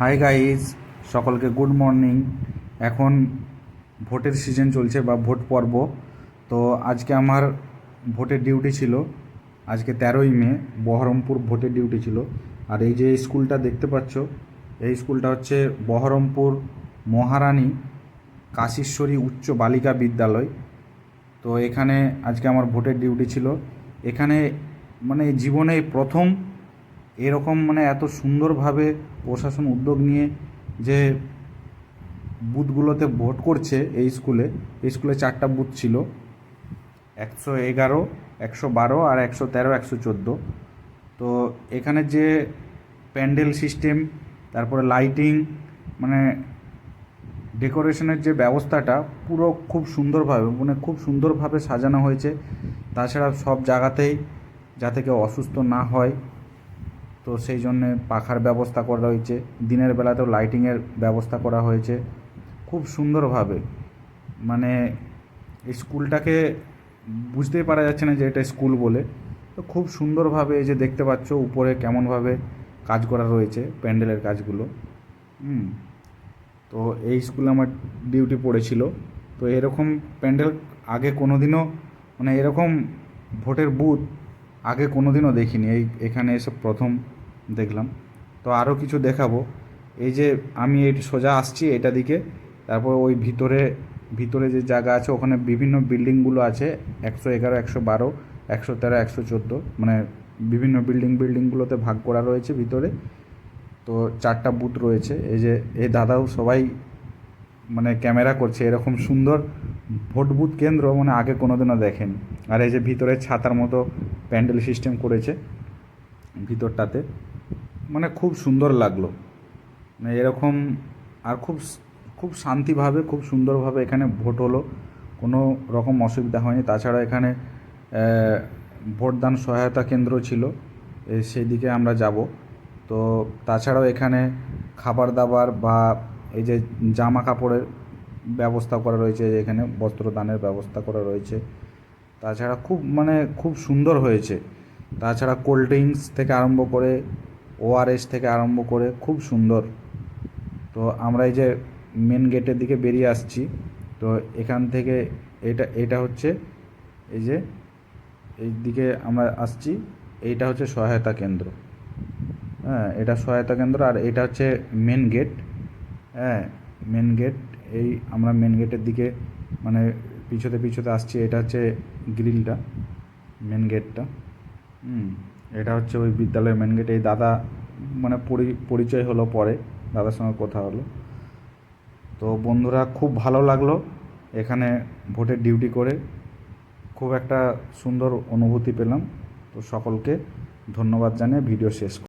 High guys সকলকে good morning এখন ভোটের সিজন চলছে বা ভোট পর্ব। তো আজকে আমার ভোটের ডিউটি ছিল। আজকে তেরোই মে, বহরমপুর ভোটের ডিউটি ছিল। আর এই যে স্কুলটা দেখতে পাচ্ছ, এই স্কুলটা হচ্ছে বহরমপুর মহারানী কাশীশ্বরী উচ্চ বালিকা বিদ্যালয়। তো এখানে আজকে আমার ভোটের ডিউটি ছিল। এখানে মানে জীবনে প্রথম এরকম মানে এত সুন্দরভাবে প্রশাসন উদ্যোগ নিয়ে যে বুথগুলোতে ভোট করছে এই স্কুলে এই স্কুলে চারটা বুথ ছিল। একশো এগারো, একশো বারো আর একশো তেরো, একশো চোদ্দ। তো এখানে যে প্যান্ডেল সিস্টেম, তারপরে লাইটিং মানে ডেকোরেশনের যে ব্যবস্থাটা পুরো খুব সুন্দরভাবে মানে খুব সুন্দরভাবে সাজানো হয়েছে। তাছাড়া সব জায়গাতেই যাতে কেউ অসুস্থ না হয় তো সেই জন্যে পাখার ব্যবস্থা করা হয়েছে। দিনের বেলাতেও লাইটিংয়ের ব্যবস্থা করা হয়েছে। খুব সুন্দরভাবে। মানে এই স্কুলটাকে বুঝতেই পারা যাচ্ছে না যে এটা স্কুল বলে। তো খুব সুন্দরভাবে এই যে দেখতে পাচ্ছ, উপরে কেমনভাবে কাজ করা রয়েছে, প্যান্ডেলের কাজগুলো। হুম। তো এই স্কুলে আমার ডিউটি পড়েছিল। তো এরকম প্যান্ডেল আগে কোনো দিনও মানে এরকম ভোটের বুথ আগে কোনো দিনও দেখিনি। এই এখানে এসে প্রথম দেখলাম। তো আরও কিছু দেখাবো। এই যে আমি এই সোজা আসছি এটা দিকে, তারপর ওই ভিতরে ভিতরে যে জায়গা আছে, ওখানে বিভিন্ন বিল্ডিংগুলো আছে, একশো এগারো, একশো বারো, একশো তেরো, একশো চোদ্দ মানে বিভিন্ন বিল্ডিং বিল্ডিংগুলোতে ভাগ করা রয়েছে ভিতরে। তো চারটা বুথ রয়েছে। এই যে, এই দাদাও সবাই মানে ক্যামেরা করছে, এরকম সুন্দর ভোট বুথ কেন্দ্র মানে আগে কোনোদিনও দেখেনি। আর এই যে ভিতরে ছাতার মতো প্যান্ডেল সিস্টেম করেছে ভিতরটাতে। মানে খুব সুন্দর লাগল। মানে এরকম আর খুব খুব শান্তিভাবে, খুব সুন্দরভাবে এখানে ভোট হলো। কোনো রকম অসুবিধা হয়নি। তাছাড়া এখানে ভোটদান সহায়তা কেন্দ্র ছিল। সেই দিকে আমরা যাব। তো তাছাড়াও এখানে খাবার দাবার বা এই যে জামা কাপড়ের ব্যবস্থা করা রয়েছে এখানে বস্ত্রদানের ব্যবস্থা করা রয়েছে। তাছাড়া খুব মানে খুব সুন্দর হয়েছে। তাছাড়া কোল্ড ড্রিঙ্কস থেকে আরম্ভ করে ওআরএস থেকে আরম্ভ করে খুব সুন্দর। তো আমরা এই যে মেন গেটের দিকে বেরিয়ে আসছি, তো এখান থেকে এটা এটা হচ্ছে এই যে এই দিকে আমরা আসছি, এইটা হচ্ছে সহায়তা কেন্দ্র। হ্যাঁ এটা সহায়তা কেন্দ্র আর এটা হচ্ছে মেন গেট হ্যাঁ মেন গেট এই আমরা মেন গেটের দিকে মানে পিছোতে পিছোতে আসছি, এটা হচ্ছে গ্রিলটা মেন গেটটা হুম। এটা হচ্ছে ওই বিদ্যালয়ের মেন গেট এই দাদা মানে পরি- পরিচয় হলো পরে, দাদার সঙ্গে কথা হলো। তো বন্ধুরা, খুব ভালো লাগল এখানে ভোটের ডিউটি করে। খুব একটা সুন্দর অনুভূতি পেলাম। তো সকলকে ধন্যবাদ জানিয়ে ভিডিও শেষ